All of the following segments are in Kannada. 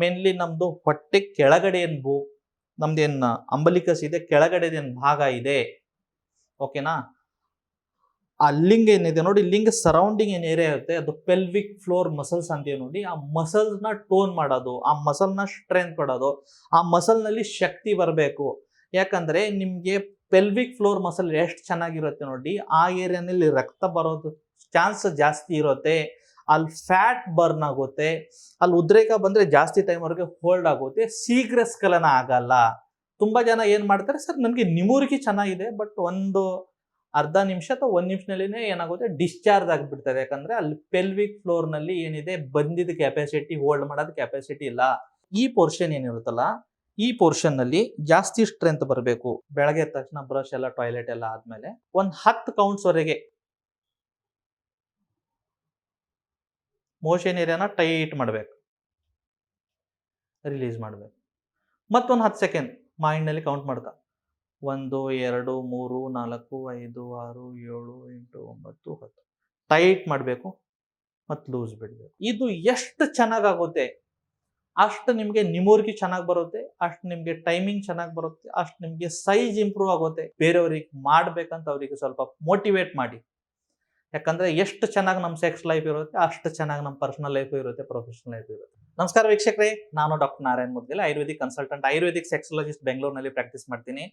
ಮೇನ್ಲಿ ನಮ್ದು ಹೊಟ್ಟೆ ಕೆಳಗಡೆ ಏನ್ ಭೂ ನಮ್ದೇನ್ ಅಂಬಲಿಕಸ್ ಇದೆ ಕೆಳಗಡೆ ಏನ್ ಭಾಗ ಇದೆ. ಓಕೆನಾ? ಆ ಲಿಂಗ್ ಏನಿದೆ ನೋಡಿ, ಲಿಂಗ್ ಸರೌಂಡಿಂಗ್ ಏನು ಏರಿಯಾ ಇರುತ್ತೆ, ಅದು ಪೆಲ್ವಿಕ್ ಫ್ಲೋರ್ ಮಸಲ್ಸ್ ಅಂತೀವಿ ನೋಡಿ, ಆ ಮಸಲ್ಸ್ನ ಟೋನ್ ಮಾಡೋದು, ಆ ಮಸಲ್ನ ಸ್ಟ್ರೆಂತ್ ಕೊಡೋದು, ಆ ಮಸಲ್ನಲ್ಲಿ ಶಕ್ತಿ ಬರಬೇಕು. ಯಾಕಂದ್ರೆ ನಿಮಗೆ ಪೆಲ್ವಿಕ್ ಫ್ಲೋರ್ ಮಸಲ್ ಎಷ್ಟು ಚೆನ್ನಾಗಿರುತ್ತೆ ನೋಡಿ, ಆ ಏರಿಯಾನಲ್ಲಿ ರಕ್ತ ಬರೋದು ಚಾನ್ಸ್ ಜಾಸ್ತಿ ಇರುತ್ತೆ. ಅಲ್ಲಿ ಫ್ಯಾಟ್ ಬರ್ನ್ ಆಗುತ್ತೆ ಅಲ್ಲಿ ಉದ್ರೇಕ ಬಂದ್ರೆ ಜಾಸ್ತಿ ಟೈಮ್ ವರೆಗೆ ಹೋಲ್ಡ್ ಆಗುತ್ತೆ, ಶೀಘ್ರ ಸ್ಖಲನ ಆಗಲ್ಲ. ತುಂಬಾ ಜನ ಏನು ಮಾಡ್ತಾರೆ, ಸರ್ ನನಗೆ ನಿಮೂರಿಕೆ ಚೆನ್ನಾಗಿದೆ ಬಟ್ ಒಂದು ಅರ್ಧ ನಿಮಿಷ ಅಥವಾ ಒಂದು ನಿಮಿಷನಲ್ಲಿನೇ ಏನಾಗುತ್ತೆ ಡಿಸ್ಚಾರ್ಜ್ ಆಗಿಬಿಡ್ತದೆ. ಯಾಕಂದ್ರೆ ಅಲ್ಲಿ ಪೆಲ್ವಿಕ್ ಫ್ಲೋರ್ನಲ್ಲಿ ಏನಿದೆ, ಬಂದಿದ್ದ ಕೆಪಾಸಿಟಿ ಹೋಲ್ಡ್ ಮಾಡೋದು ಕೆಪಾಸಿಟಿ ಇಲ್ಲ. ಈ ಪೋರ್ಷನ್ ಏನಿರುತ್ತಲ್ಲ, ಈ ಪೋರ್ಷನ್ನಲ್ಲಿ ಜಾಸ್ತಿ ಸ್ಟ್ರೆಂತ್ ಬರಬೇಕು. ಬೆಳಗ್ಗೆ ತಕ್ಷಣ ಬ್ರಷ್ ಎಲ್ಲ ಟಾಯ್ಲೆಟ್ ಎಲ್ಲ ಆದ್ಮೇಲೆ ಒಂದು ಹತ್ತು ಕೌಂಟ್ಸ್ ಮೋಷನ್ ಏರಿಯಾನ ಟೈಟ್ ಮಾಡಬೇಕು. ರಿಲೀಸ್ ಮಾಡಬೇಕು. ಮತ್ತೊಂದು ಹತ್ತು ಸೆಕೆಂಡ್ ಮೈಂಡ್ನಲ್ಲಿ ಕೌಂಟ್ ಮಾಡ್ತಾ ಒಂದು, ಎರಡು, ಮೂರು, ನಾಲ್ಕು, ಐದು, ಆರು, ಏಳು, ಎಂಟು, ಒಂಬತ್ತು, ಹತ್ತು. ಟೈಟ್ ಮಾಡಬೇಕು ಮತ್ತು ಲೂಸ್ ಬಿಡಬೇಕು. ಇದು ಎಷ್ಟು ಚೆನ್ನಾಗಾಗುತ್ತೆ? ಅಷ್ಟು ನಿಮಗೆ ನಿಮೂರ್ಗಿ ಚೆನ್ನಾಗಿ ಬರುತ್ತೆ, ಅಷ್ಟು ನಿಮಗೆ ಟೈಮಿಂಗ್ ಚೆನ್ನಾಗಿ ಬರುತ್ತೆ, ಅಷ್ಟು ನಿಮಗೆ ಸೈಜ್ ಇಂಪ್ರೂವ್ ಆಗುತ್ತೆ. ಬೇರೆಯವ್ರಿಗೆ ಮಾಡಬೇಕಂತ ಅವರಿಗೆ ಸ್ವಲ್ಪ ಮೋಟಿವೇಟ್ ಮಾಡಿ. ಯಾಕಂದ್ರೆ ಎಷ್ಟು ಚೆನ್ನಾಗಿ ನಮ್ಮ ಸೆಕ್ಸ್ ಲೈಫ್ ಇರುತ್ತೆ, ಅಷ್ಟು ಚೆನ್ನಾಗಿ ನಮ್ಮ ಪರ್ಸನಲ್ ಲೈಫ್ ಇರುತ್ತೆ ಪ್ರೊಫೆಷನಲ್ ಲೈಫ್ ಇರುತ್ತೆ. ನಮಸ್ಕಾರ ವೀಕ್ಷಕರೇ, ನಾನು doctor Narayan Mudgil, Ayurvedic consultant Ayurvedic sexologist ಬೆಂಗಳೂರಿನಲ್ಲಿ ಪ್ರಾಕ್ಟೀಸ್ ಮಾಡ್ತೀನಿ.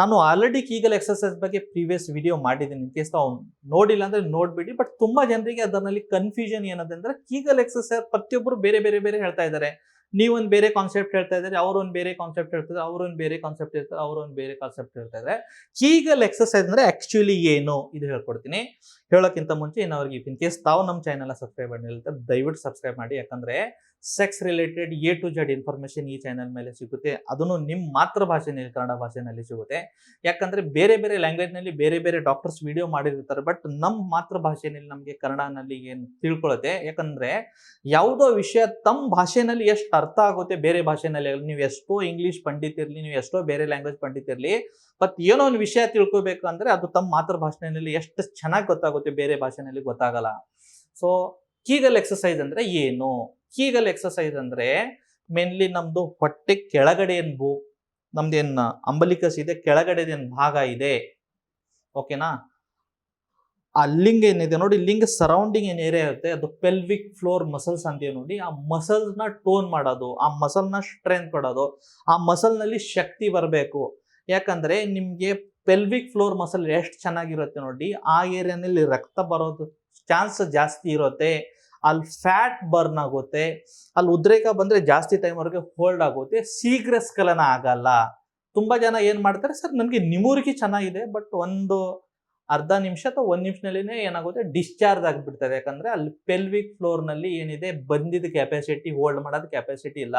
ನಾನು ಆಲ್ರೆಡಿ ಕೀಗಲ್ ಎಕ್ಸರ್ಸೈಸ್ ಬಗ್ಗೆ ಪ್ರೀವಿಯಸ್ ವಿಡಿಯೋ ಮಾಡಿದ್ದೀನಿ. ಇನ್ ಕೇಸ್ ತಾವು ನೋಡಿಲ್ಲ ಅಂದ್ರೆ ನೋಡ್ಬಿಡಿ ಬಟ್ ತುಂಬಾ ಜನರಿಗೆ ಅದರಲ್ಲಿ ಕನ್ಫ್ಯೂಷನ್ ಏನದೆ ಅಂದ್ರೆ ಕೀಗಲ್ ಎಕ್ಸರ್ಸೈಸ್ ಪ್ರತಿಯೊಬ್ಬರು ಬೇರೆ ಬೇರೆ ಬೇರೆ ಹೇಳ್ತಾ ಇದ್ದಾರೆ. ನೀವೊಂದು ಬೇರೆ ಕಾನ್ಸೆಪ್ಟ್ ಹೇಳ್ತಾ ಇದ್ದಾರೆ, ಅವ್ರೊಂದು ಬೇರೆ ಕಾನ್ಸೆಪ್ಟ್ ಹೇಳ್ತಾರೆ ಅವ್ರೊಂದು ಬೇರೆ ಕಾನ್ಸೆಪ್ಟ್ ಇರ್ತಾರೆ ಅವ್ರೊಂದು ಬೇರೆ ಕಾನ್ಸೆಪ್ಟ್ ಹೇಳ್ತಾ ಇದ್ದಾರೆ. ಕೀಗಲ್ ಎಕ್ಸರ್ಸೈಸ್ ಅಂದ್ರೆ ಆಕ್ಚುಲಿ ಏನು ಇದು ಹೇಳ್ಕೊಡ್ತೀನಿ. ಹೇಳೋಕ್ಕಿಂತ ಮುಂಚೆ ಇನ್ನವ್ರಿಗೆ ಇನ್ ಕೇಸ್ ತಾವು ನಮ್ಮ ಚಾನೆಲ್ ಸಬ್ಸ್ಕ್ರೈಬ್ ಮಾಡಿಲ್ಲ ದಯವಿಟ್ಟು ಸಬ್ಸ್ಕ್ರೈಬ್ ಮಾಡಿ. ಯಾಕಂದ್ರೆ sex related A to Z information ಈ ಚಾನೆಲ್ ಮೇಲೆ ಸಿಗುತ್ತೆ. ಅದನ್ನು ನಿಮ್ಮ ಮಾತೃ ಭಾಷೆನಲ್ಲಿ ಕನ್ನಡ ಭಾಷೆನಲ್ಲಿ ಸಿಗುತ್ತೆ. ಯಾಕಂದ್ರೆ ಬೇರೆ ಬೇರೆ ಲ್ಯಾಂಗ್ವೇಜ್ನಲ್ಲಿ ಬೇರೆ ಬೇರೆ ಡಾಕ್ಟರ್ಸ್ ವಿಡಿಯೋ ಮಾಡಿರ್ತಾರೆ ಬಟ್ ನಮ್ಮ ಮಾತೃ ಭಾಷೆಯಲ್ಲಿ ನಮಗೆ ಕನ್ನಡನಲ್ಲಿ ಏನು ತಿಳ್ಕೊಳ್ಳುತ್ತೆ ಯಾಕಂದ್ರೆ ಯಾವುದೋ ವಿಷಯ ತಮ್ಮ ಭಾಷೆನಲ್ಲಿ ಎಷ್ಟು ಅರ್ಥ ಆಗುತ್ತೆ, ಬೇರೆ ಭಾಷೆನಲ್ಲಿ ನೀವು ಎಷ್ಟೋ ಇಂಗ್ಲಿಷ್ ಪಂಡಿತ್ ಇರಲಿ, ನೀವು ಎಷ್ಟೋ ಬೇರೆ ಲ್ಯಾಂಗ್ವೇಜ್ ಪಂಡಿತ್ ಇರಲಿ ಬಟ್ ಏನೋ ಒಂದು ವಿಷಯ ತಿಳ್ಕೊಬೇಕು ಅಂದ್ರೆ ಅದು ತಮ್ಮ ಮಾತೃ ಭಾಷೆಯಲ್ಲಿ ಎಷ್ಟು ಚೆನ್ನಾಗಿ ಗೊತ್ತಾಗುತ್ತೆ, ಬೇರೆ ಭಾಷೆನಲ್ಲಿ ಗೊತ್ತಾಗಲ್ಲ. ಸೊ ಕೀಗಲ್ ಎಕ್ಸಸೈಸ್ ಅಂದ್ರೆ ಏನು? ಕೀಗಲ್ ಎಕ್ಸಸೈಸ್ ಅಂದ್ರೆ ಮೇನ್ಲಿ ನಮ್ದು ಹೊಟ್ಟೆ ಕೆಳಗಡೆ ಏನ್ಬು ನಮ್ದೇನ್ ಅಂಬಲಿಕಸ್ ಇದೆ ಕೆಳಗಡೆ ಏನ್ ಭಾಗ ಇದೆ. ಓಕೆನಾ ಆ ಲಿಂಗ್ ಏನಿದೆ ನೋಡಿ, ಲಿಂಗ್ ಸರೌಂಡಿಂಗ್ ಏನ್ ಏರಿಯಾ ಇರುತ್ತೆ, ಅದು ಪೆಲ್ವಿಕ್ ಫ್ಲೋರ್ ಮಸಲ್ಸ್ ಅಂತೀವಿ ನೋಡಿ, ಆ ಮಸಲ್ಸ್ನ ಟೋನ್ ಮಾಡೋದು, ಆ ಮಸಲ್ನ ಸ್ಟ್ರೆಂತ್ ಕೊಡೋದು, ಆ ಮಸಲ್ನಲ್ಲಿ ಶಕ್ತಿ ಬರಬೇಕು. ಯಾಕಂದ್ರೆ ನಿಮಗೆ ಪೆಲ್ವಿಕ್ ಫ್ಲೋರ್ ಮಸಲ್ ಎಷ್ಟು ಚೆನ್ನಾಗಿರುತ್ತೆ ನೋಡಿ, ಆ ಏರಿಯಾನಲ್ಲಿ ರಕ್ತ ಬರೋದು ಚಾನ್ಸ್ ಜಾಸ್ತಿ ಇರುತ್ತೆ. ಅಲ್ಲಿ ಫ್ಯಾಟ್ ಬರ್ನ್ ಆಗುತ್ತೆ ಅಲ್ಲಿ ಉದ್ರೇಕ ಬಂದ್ರೆ ಜಾಸ್ತಿ ಟೈಮ್ವರೆಗೆ ಹೋಲ್ಡ್ ಆಗುತ್ತೆ, ಶೀಘ್ರ ಸ್ಖಲನ ಆಗಲ್ಲ. ತುಂಬಾ ಜನ ಏನು ಮಾಡ್ತಾರೆ, ಸರ್ ನನಗೆ ನಿಮೂರಿಕೆ ಚೆನ್ನಾಗಿದೆ ಬಟ್ ಒಂದು ಅರ್ಧ ನಿಮಿಷ ಅಥವಾ ಒಂದು ನಿಮಿಷನಲ್ಲಿನೇ ಏನಾಗುತ್ತೆ ಡಿಸ್ಚಾರ್ಜ್ ಆಗಿಬಿಡ್ತದೆ. ಯಾಕಂದ್ರೆ ಅಲ್ಲಿ ಪೆಲ್ವಿಕ್ ಫ್ಲೋರ್ನಲ್ಲಿ ಏನಿದೆ, ಬಂದಿದ್ದ ಕೆಪಾಸಿಟಿ ಹೋಲ್ಡ್ ಮಾಡೋದು ಕೆಪಾಸಿಟಿ ಇಲ್ಲ.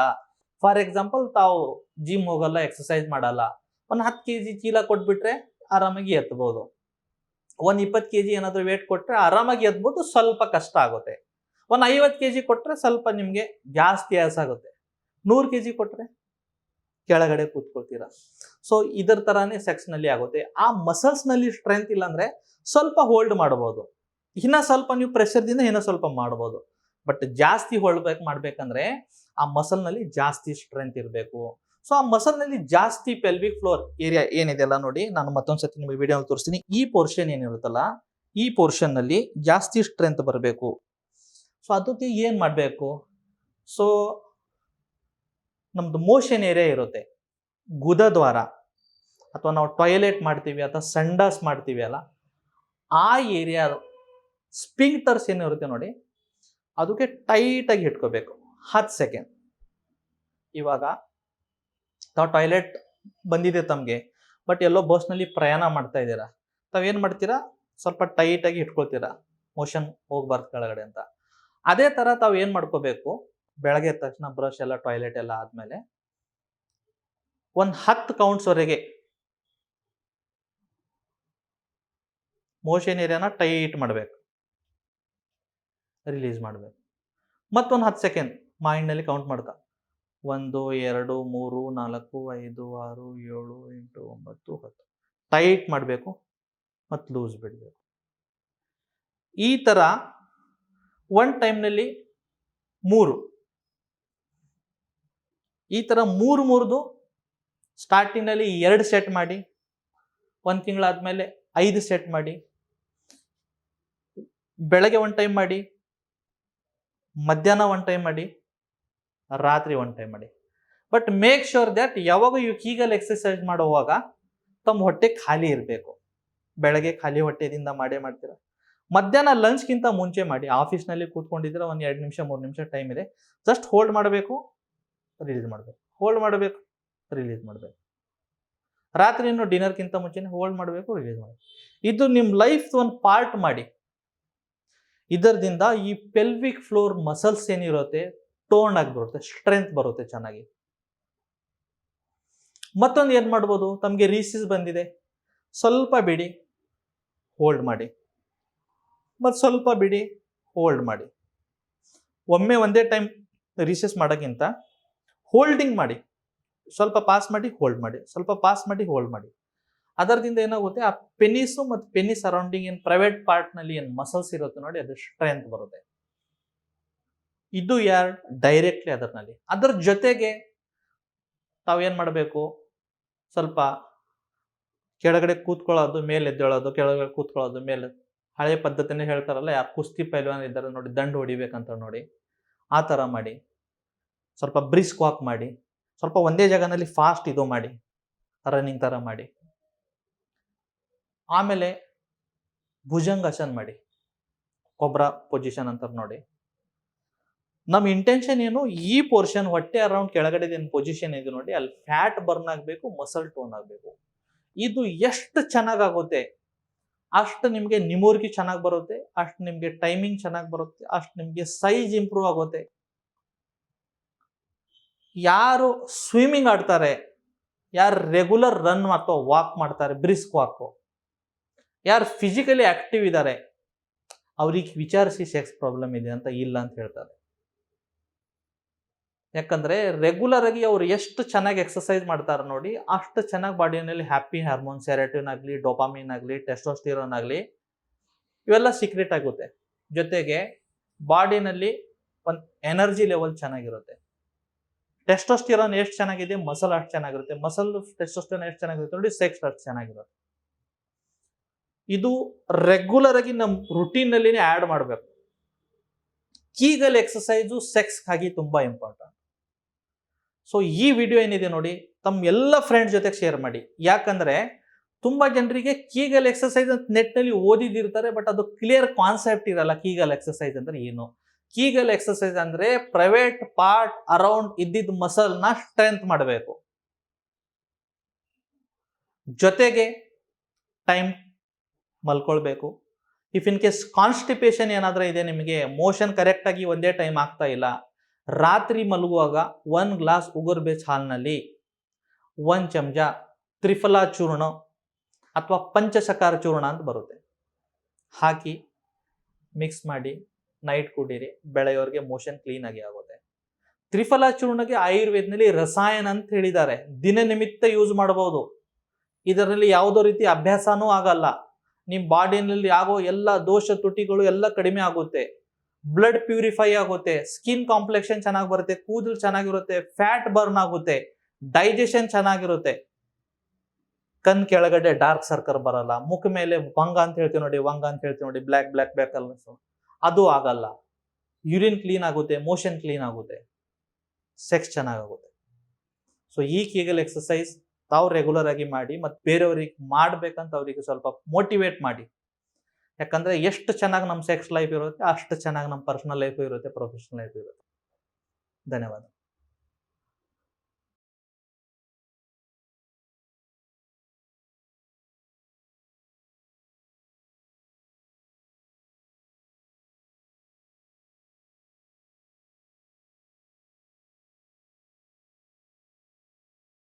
ಫಾರ್ ಎಕ್ಸಾಂಪಲ್ ತಾವು ಜಿಮ್ ಹೋಗಲ್ಲ ಎಕ್ಸಸೈಸ್ ಮಾಡಲ್ಲ. ಒಂದು ಹತ್ತು ಕೆ ಜಿ ಚೀಲ ಕೊಟ್ಬಿಟ್ರೆ ಆರಾಮಾಗಿ ಎತ್ಬೋದು. ಒಂದು ಇಪ್ಪತ್ತು ಕೆ ಜಿ ಏನಾದರೂ ವೇಟ್ ಕೊಟ್ರೆ ಆರಾಮಾಗಿ ಎತ್ಬೋದು, ಸ್ವಲ್ಪ ಕಷ್ಟ ಆಗುತ್ತೆ. ಒಂದ್ ಐವತ್ತು ಕೆ ಜಿ ಕೊಟ್ರೆ ಸ್ವಲ್ಪ ನಿಮ್ಗೆ ಜಾಸ್ತಿ ಆಗುತ್ತೆ ನೂರು ಕೆ ಜಿ ಕೊಟ್ರೆ ಕೆಳಗಡೆ ಕೂತ್ಕೊಳ್ತೀರಾ. ಸೊ ಇದರ ತರಾನೇ ಸೆಕ್ಸ್ನಲ್ಲಿ ಆಗುತ್ತೆ. ಆ ಮಸಲ್ಸ್ನಲ್ಲಿ ಸ್ಟ್ರೆಂತ್ ಇಲ್ಲ ಅಂದ್ರೆ ಸ್ವಲ್ಪ ಹೋಲ್ಡ್ ಮಾಡಬಹುದು ಇನ್ನ ಸ್ವಲ್ಪ ನೀವು ಪ್ರೆಷರ್ದಿಂದ ಇನ್ನೂ ಸ್ವಲ್ಪ ಮಾಡಬಹುದು ಬಟ್ ಜಾಸ್ತಿ ಹೋಲ್ಡ್ ಬೇಕು ಮಾಡ್ಬೇಕಂದ್ರೆ ಆ ಮಸಲ್ನಲ್ಲಿ ಜಾಸ್ತಿ ಸ್ಟ್ರೆಂತ್ ಇರಬೇಕು. ಸೊ ಆ ಮಸಲ್ನಲ್ಲಿ ಜಾಸ್ತಿ ಪೆಲ್ವಿಕ್ ಫ್ಲೋರ್ ಏರಿಯಾ ಏನಿದೆ ಅಲ್ಲ ನೋಡಿ ನಾನು ಮತ್ತೊಂದ್ಸತಿ ನಿಮಗೆ ವಿಡಿಯೋ ತೋರಿಸ್ತೀನಿ. ಈ ಪೋರ್ಷನ್ ಏನಿರುತ್ತಲ್ಲ, ಈ ಪೋರ್ಷನ್ನಲ್ಲಿ ಜಾಸ್ತಿ ಸ್ಟ್ರೆಂತ್ ಬರಬೇಕು. ಸೊ ಅದಕ್ಕೆ ಏನು ಮಾಡಬೇಕು? ಸೊ ನಮ್ದು ಮೋಷನ್ ಏರಿಯಾ ಇರುತ್ತೆ. ಗುದದ್ವಾರ ಅಥವಾ ನಾವು ಟಾಯ್ಲೆಟ್ ಮಾಡ್ತೀವಿ, ಅಥವಾ ಸಂಡಾಸ್ ಮಾಡ್ತೀವಿ ಅಲ್ಲ, ಆ ಏರಿಯಾ ಸ್ಪಿಂಕ್ಟರ್ಸ್ ಏನಿರುತ್ತೆ ನೋಡಿ, ಅದಕ್ಕೆ ಟೈಟಾಗಿ ಇಟ್ಕೋಬೇಕು. ಹತ್ತು ಸೆಕೆಂಡ್ ಇವಾಗ, ತಾವು ಟಾಯ್ಲೆಟ್ ಬಂದಿದೆ ತಮಗೆ ಬಟ್ ಎಲ್ಲೋ ಬಸ್ನಲ್ಲಿ ಪ್ರಯಾಣ ಮಾಡ್ತಾ ಇದ್ದೀರಾ, ತಾವೇನು ಮಾಡ್ತೀರಾ? ಸ್ವಲ್ಪ ಟೈಟಾಗಿ ಇಟ್ಕೊಳ್ತೀರಾ? ಮೋಷನ್ ಹೋಗ್ಬಾರ್ದು ಕೆಳಗಡೆ ಅಂತ. ಅದೇ ಥರ ತಾವು ಏನು ಮಾಡ್ಕೋಬೇಕು? ಬೆಳಗ್ಗೆ ತಕ್ಷಣ ಬ್ರಷ್ ಎಲ್ಲ ಟಾಯ್ಲೆಟ್ ಎಲ್ಲ ಆದ್ಮೇಲೆ ಒಂದು ಹತ್ತು ಕೌಂಟ್ಸ್ ವರೆಗೆ ಮೋಷನ್ ಏರಿಯಾನ ಟೈಟ್ ಮಾಡಬೇಕು. ರಿಲೀಸ್ ಮಾಡಬೇಕು. ಮತ್ತೊಂದು ಹತ್ತು ಸೆಕೆಂಡ್ ಮೈಂಡ್ನಲ್ಲಿ ಕೌಂಟ್ ಮಾಡ್ತಾ. ಒಂದು, ಎರಡು, ಮೂರು, ನಾಲ್ಕು, ಐದು, ಆರು, ಏಳು, ಎಂಟು, ಒಂಬತ್ತು, ಹತ್ತು. ಟೈಟ್ ಮಾಡಬೇಕು ಮತ್ತು ಲೂಸ್ ಬಿಡಬೇಕು. ಈ ಥರ ಒನ್ ಟೈಮ್ನಲ್ಲಿ ಮೂರು. ಈ ಥರ ಮೂರು ಮೂರದು ಸ್ಟಾರ್ಟಿಂಗ್ನಲ್ಲಿ ಎರಡು ಸೆಟ್ ಮಾಡಿ, ಒಂದು ತಿಂಗಳಾದ್ಮೇಲೆ ಐದು ಸೆಟ್ ಮಾಡಿ, ಬೆಳಗ್ಗೆ ಒನ್ ಟೈಮ್ ಮಾಡಿ, ಮಧ್ಯಾಹ್ನ ಒನ್ ಟೈಮ್ ಮಾಡಿ, ರಾತ್ರಿ ಒನ್ ಟೈಮ್ ಮಾಡಿ. ಬಟ್ ಮೇಕ್ ಶೋರ್ ದ್ಯಾಟ್ ಯಾವಾಗ ಯು ಕೀಗಲ್ ಎಕ್ಸಸೈಸ್ ಮಾಡುವಾಗ ತಮ್ಮ ಹೊಟ್ಟೆ ಖಾಲಿ ಇರಬೇಕು. ಬೆಳಗ್ಗೆ ಖಾಲಿ ಹೊಟ್ಟೆದಿಂದ ಮಾಡೇ ಮಾಡ್ತೀರ? ಮಧ್ಯಾಹ್ನ ಲಂಚ್ಗಿಂತ ಮುಂಚೆ ಮಾಡಿ, ಆಫೀಸ್ನಲ್ಲಿ ಕೂತ್ಕೊಂಡಿದ್ರೆ ಒಂದು ಎರಡು ನಿಮಿಷ, ಮೂರು ನಿಮಿಷ ಟೈಮ್ ಇದೆ. ಜಸ್ಟ್ ಹೋಲ್ಡ್ ಮಾಡಬೇಕು ರಿಲೀಸ್ ಮಾಡಬೇಕು. ಹೋಲ್ಡ್ ಮಾಡಬೇಕು ರಿಲೀಸ್ ಮಾಡಬೇಕು. ರಾತ್ರಿ ಇನ್ನು ಡಿನ್ನರ್ಗಿಂತ ಮುಂಚೆನೇ ಹೋಲ್ಡ್ ಮಾಡಬೇಕು ರಿಲೀಸ್ ಮಾಡಬೇಕು. ಇದು ನಿಮ್ಮ ಲೈಫ್ ಒಂದು ಪಾರ್ಟ್ ಮಾಡಿ. ಇದರಿಂದ ಈ ಪೆಲ್ವಿಕ್ ಫ್ಲೋರ್ ಮಸಲ್ಸ್ ಏನಿರುತ್ತೆ ಟೋನ್ ಆಗಿ ಬರುತ್ತೆ ಸ್ಟ್ರೆಂತ್ ಬರುತ್ತೆ ಚೆನ್ನಾಗಿ. ಮತ್ತೊಂದು ಏನು ಮಾಡ್ಬೋದು? ತಮಗೆ ರೀಸಿಸ್ ಬಂದಿದೆ. ಸ್ವಲ್ಪ ಬಿಡಿ ಹೋಲ್ಡ್ ಮಾಡಿ. ಮತ್ತು ಸ್ವಲ್ಪ ಬಿಡಿ ಹೋಲ್ಡ್ ಮಾಡಿ. ಒಮ್ಮೆ ಒಂದೇ ಟೈಮ್ ರೀಸೆಸ್ ಮಾಡೋಕ್ಕಿಂತ ಹೋಲ್ಡಿಂಗ್ ಮಾಡಿ. ಸ್ವಲ್ಪ ಪಾಸ್ ಮಾಡಿ ಹೋಲ್ಡ್ ಮಾಡಿ. ಸ್ವಲ್ಪ ಪಾಸ್ ಮಾಡಿ ಹೋಲ್ಡ್ ಮಾಡಿ. ಅದರದಿಂದ ಏನಾಗುತ್ತೆ? ಆ ಪೆನಿಸು ಮತ್ತು ಪೆನ್ನಿಸ್ ಸರೌಂಡಿಂಗ್ ಏನು ಪ್ರೈವೇಟ್ ಪಾರ್ಟ್ನಲ್ಲಿ ಏನು ಮಸಲ್ಸ್ ಇರುತ್ತೆ ನೋಡಿ ಅದು ಸ್ಟ್ರೆಂತ್ ಬರುತ್ತೆ. ಇದು ಯಾರು? ಡೈರೆಕ್ಟ್ಲಿ ಅದರಲ್ಲಿ ಅದರ ಜೊತೆಗೆ ತಾವೇನು ಮಾಡಬೇಕು? ಸ್ವಲ್ಪ ಕೆಳಗಡೆ ಕೂತ್ಕೊಳ್ಳೋದು ಮೇಲೆ ಎದ್ದೇಳೋದು ಕೆಳಗಡೆ ಕೂತ್ಕೊಳ್ಳೋದು, ಮೇಲೆ ಹಳೆ ಪದ್ಧತಿನೇ ಹೇಳ್ತಾರಲ್ಲ, ಯಾರು ಕುಸ್ತಿ ಪೈಲ್ವಾನ್ ಇದ್ದಾರೆ ನೋಡಿ, ದಂಡು ಹೊಡಿಬೇಕಂತ ನೋಡಿ, ಆ ಥರ ಮಾಡಿ. ಸ್ವಲ್ಪ ಬ್ರಿಸ್ಕ್ ವಾಕ್ ಮಾಡಿ, ಸ್ವಲ್ಪ ಒಂದೇ ಜಾಗನಲ್ಲಿ ಫಾಸ್ಟ್ ಇದು ಮಾಡಿ, ರನ್ನಿಂಗ್ ಥರ ಮಾಡಿ. ಆಮೇಲೆ ಭುಜಂಗಾಸನ್ ಮಾಡಿ, ಕೊಬ್ರ ಪೊಸಿಷನ್ ಅಂತ ನೋಡಿ. ನಮ್ಮ ಇಂಟೆನ್ಷನ್ ಏನು, ಈ ಪೋರ್ಷನ್ ಹೊಟ್ಟೆ ಅರೌಂಡ್ ಕೆಳಗಡೆ ಏನು ಪೊಸಿಷನ್ ಇದೆ ನೋಡಿ, ಅಲ್ಲಿ ಫ್ಯಾಟ್ ಬರ್ನ್ ಆಗಬೇಕು ಮಸಲ್ ಟೋನ್ ಆಗಬೇಕು. ಇದು ಎಷ್ಟು ಚೆನ್ನಾಗಾಗುತ್ತೆ ಅಷ್ಟು ನಿಮಗೆ ನಿಮೂರ್ಗಿ ಚೆನ್ನಾಗಿ ಬರುತ್ತೆ, ಅಷ್ಟು ನಿಮಗೆ ಟೈಮಿಂಗ್ ಚೆನ್ನಾಗಿ ಬರುತ್ತೆ, ಅಷ್ಟು ನಿಮಗೆ ಸೈಜ್ ಇಂಪ್ರೂವ್ ಆಗುತ್ತೆ. ಯಾರು ಸ್ವಿಮ್ಮಿಂಗ್ ಆಡ್ತಾರೆ, ಯಾರು ರೆಗ್ಯುಲರ್ ರನ್ ಅಥವಾ ವಾಕ್ ಮಾಡ್ತಾರೆ ಬ್ರಿಸ್ಕ್ ವಾಕು ಯಾರು ಫಿಸಿಕಲಿ ಆ್ಯಕ್ಟಿವ್ ಇದ್ದಾರೆ ಅವ್ರಿಗೆ ವಿಚಾರಿಸಿ ಸೆಕ್ಸ್ ಪ್ರಾಬ್ಲಮ್ ಇದೆ ಅಂತ ಇಲ್ಲ ಅಂತ ಹೇಳ್ತಾರೆ. ಯಾಕಂದ್ರೆ ರೆಗ್ಯುಲರ್ ಆಗಿ ಅವ್ರು ಎಷ್ಟು ಚೆನ್ನಾಗಿ ಎಕ್ಸಸೈಸ್ ಮಾಡ್ತಾರೆ ನೋಡಿ, ಅಷ್ಟು ಚೆನ್ನಾಗಿ ಬಾಡಿಯಲ್ಲಿ ಹ್ಯಾಪಿ ಹಾರ್ಮೋನ್ ಸೆರೆಟಿನ್ ಆಗಲಿ ಡೋಪಾಮಿನ್ ಆಗಲಿ ಟೆಸ್ಟೋಸ್ಟಿರೋನ್ ಆಗಲಿ, ಇವೆಲ್ಲ ಸೀಕ್ರೆಟ್ ಆಗುತ್ತೆ. ಜೊತೆಗೆ ಬಾಡಿನಲ್ಲಿ ಒಂದು ಎನರ್ಜಿ ಲೆವೆಲ್ ಚೆನ್ನಾಗಿರುತ್ತೆ. ಟೆಸ್ಟೋಸ್ಟಿರೋನ್ ಎಷ್ಟು ಚೆನ್ನಾಗಿದೆ ಮಸಲ್ ಅಷ್ಟು ಚೆನ್ನಾಗಿರುತ್ತೆ. ಮಸಲ್ ಟೆಸ್ಟೋಸ್ಟಿರೋನ್ ಎಷ್ಟು ಚೆನ್ನಾಗಿರುತ್ತೆ ನೋಡಿ ಸೆಕ್ಸ್ ಅಷ್ಟು ಚೆನ್ನಾಗಿರುತ್ತೆ. ಇದು ರೆಗ್ಯುಲರ್ ಆಗಿ ನಮ್ಮ ರುಟೀನ್ ಆ್ಯಡ್ ಮಾಡಬೇಕು. ಕೀಗಲ್ ಎಕ್ಸಸೈಸು ಸೆಕ್ಸ್ಗಾಗಿ ತುಂಬ ಇಂಪಾರ್ಟೆಂಟ್ ಸೊ ಈ ವಿಡಿಯೋ ಏನಿದೆ ನೋಡಿ ತಮ್ಮ ಎಲ್ಲ ಫ್ರೆಂಡ್ಸ್ ಜೊತೆಗೆ ಶೇರ್ ಮಾಡಿ. ಯಾಕಂದ್ರೆ, ತುಂಬ ಜನರಿಗೆ ಕೀಗಲ್ ಎಕ್ಸಸೈಸ್ ಅಂತ ನೆಟ್ನಲ್ಲಿ ಓದಿದಿರ್ತಾರೆ ಬಟ್ ಅದು ಕ್ಲಿಯರ್ ಕಾನ್ಸೆಪ್ಟ್ ಇರಲ್ಲ ಕೀಗಲ್ ಎಕ್ಸಸೈಸ್ ಅಂದ್ರೆ ಏನು. ಕೀಗಲ್ ಎಕ್ಸಸೈಸ್ ಅಂದ್ರೆ ಪ್ರೈವೇಟ್ ಪಾರ್ಟ್ ಅರೌಂಡ್ ಇದ್ದಿದ್ದ ಮಸಲ್ನ ಸ್ಟ್ರೆಂತ್ ಮಾಡಬೇಕು. ಜೊತೆಗೆ ಟೈಮ್ ಮಲ್ಕೊಳ್ಬೇಕು. ಇಫ್ ಇನ್ ಕೇಸ್ ಕಾನ್ಸ್ಟಿಪೇಷನ್ ಏನಾದರೂ ಇದೆ ನಿಮಗೆ ಮೋಷನ್ ಕರೆಕ್ಟಾಗಿ ಒಂದೇ ಟೈಮ್ ಆಗ್ತಾ ಇಲ್ಲ ರಾತ್ರಿ ಮಲಗುವಾಗ ಒಂದು ಗ್ಲಾಸ್ ಉಗುರು ಬೇಸ್ ಹಾಲಿನಲ್ಲಿ ಒಂದು ಚಮಚ ತ್ರಿಫಲಾ ಚೂರ್ಣ ಅಥವಾ ಪಂಚಸಕಾರ ಚೂರ್ಣ ಅಂತ ಬರುತ್ತೆ. ಹಾಕಿ ಮಿಕ್ಸ್ ಮಾಡಿ ನೈಟ್ ಕುಡೀರಿ, ಬೆಳೆಯೋರಿಗೆ ಮೋಷನ್ ಕ್ಲೀನಾಗಿ ಆಗುತ್ತೆ. ತ್ರಿಫಲಾ ಚೂರ್ಣಕ್ಕೆ ಆಯುರ್ವೇದನಲ್ಲಿ ರಸಾಯನ ಅಂತ ಹೇಳಿದ್ದಾರೆ. ದಿನನಿಮಿತ್ತ ಯೂಸ್ ಮಾಡಬಹುದು ಇದರಲ್ಲಿ ಯಾವುದೋ ರೀತಿ ಅಭ್ಯಾಸನೂ ಆಗಲ್ಲ. ನಿಮ್ಮ ಬಾಡಿನಲ್ಲಿ ಆಗೋ ಎಲ್ಲ ದೋಷ ತುಟಿಗಳು ಎಲ್ಲ ಕಡಿಮೆ ಆಗುತ್ತೆ. ಬ್ಲಡ್ ಪ್ಯೂರಿಫೈ ಆಗುತ್ತೆ ಸ್ಕಿನ್ ಕಾಂಪ್ಲೆಕ್ಷನ್ ಚೆನ್ನಾಗಿ ಬರುತ್ತೆ, ಕೂದಲು ಚೆನ್ನಾಗಿರುತ್ತೆ ಫ್ಯಾಟ್ ಬರ್ನ್ ಆಗುತ್ತೆ ಡೈಜೆಷನ್ ಚೆನ್ನಾಗಿರುತ್ತೆ. ಕಣ್ ಕೆಳಗಡೆ ಡಾರ್ಕ್ ಸರ್ಕಲ್ ಬರಲ್ಲ, ಮುಖ ಮೇಲೆ ವಂಗ ಅಂತ ಹೇಳ್ತೀವಿ ನೋಡಿ, ವಂಗ ಅಂತ ಹೇಳ್ತೀವಿ ನೋಡಿ ಬ್ಲ್ಯಾಕ್ ಬ್ಲ್ಯಾಕ್ ಬ್ಲ್ಯಾಕ್ ಕಲರ್ಸ್ ಅದು ಆಗಲ್ಲ. ಯೂರಿನ್ ಕ್ಲೀನ್ ಆಗುತ್ತೆ ಮೋಷನ್ ಕ್ಲೀನ್ ಆಗುತ್ತೆ. ಸೆಕ್ಸ್ ಚೆನ್ನಾಗಾಗುತ್ತೆ ಸೊ ಈ ಕೀಗಲ್ ಎಕ್ಸಸೈಸ್ ತಾವು ರೆಗ್ಯುಲರ್ ಆಗಿ ಮಾಡಿ, ಮತ್ತು ಬೇರೆಯವ್ರಿಗೆ ಮಾಡ್ಬೇಕಂತ ಅವರಿಗೆ ಸ್ವಲ್ಪ ಮೋಟಿವೇಟ್ ಮಾಡಿ. ಯಾಕಂದ್ರೆ ಎಷ್ಟು ಚೆನ್ನಾಗಿ ನಮ್ಮ ಸೆಕ್ಸ್ ಲೈಫ್ ಇರುತ್ತೆ, ಅಷ್ಟು ಚೆನ್ನಾಗಿ ನಮ್ಮ ಪರ್ಸನಲ್ ಲೈಫ್ ಇರುತ್ತೆ ಪ್ರೊಫೆಷನಲ್ ಲೈಫ್ ಇರುತ್ತೆ. ಧನ್ಯವಾದ.